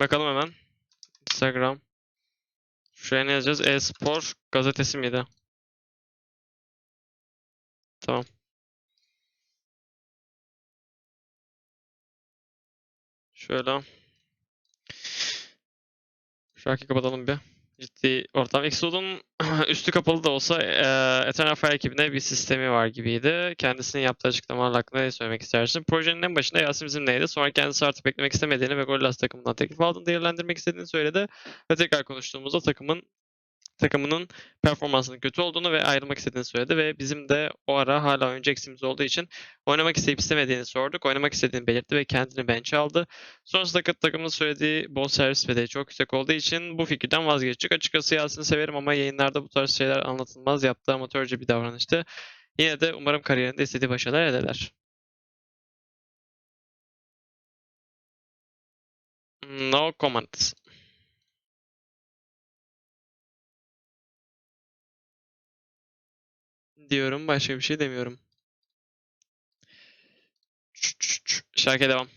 Bakalım hemen. Instagram. Şuraya ne yazacağız? E-spor gazetesi miydi? Tamam. Şöyle. Şarkıyı kapatalım bir. Ciddi ortam. Exod'un üstü kapalı da olsa eee Eternal Fire ekibine bir sistemi var gibiydi. Kendisinin yaptığı açıklamalar hakkında ne söylemek istersin? Projenin en başında Yasin bizimleydi. Sonra kendisi artık beklemek istemediğini ve Gorillaz takımından teklif aldığını değerlendirmek istediğini söyledi. Ve tekrar konuştuğumuzda takımın takımının performansının kötü olduğunu ve ayrılmak istediğini söyledi ve bizim de o ara hala oyuncu eksiğimiz olduğu için oynamak isteyip istemediğini sorduk. Oynamak istediğini belirtti ve kendini bench'e aldı. Sonrasında takı- takımın söylediği bol servis bedeli çok yüksek olduğu için bu fikirden vazgeçtik. Açıkçası Yasin'i severim ama yayınlarda bu tarz şeyler anlatılmaz. Yaptığı amatörce bir davranıştı. Yine de umarım kariyerinde istediği başarılar elde eder. No comments. Diyorum başka bir şey demiyorum. Şarkıya devam.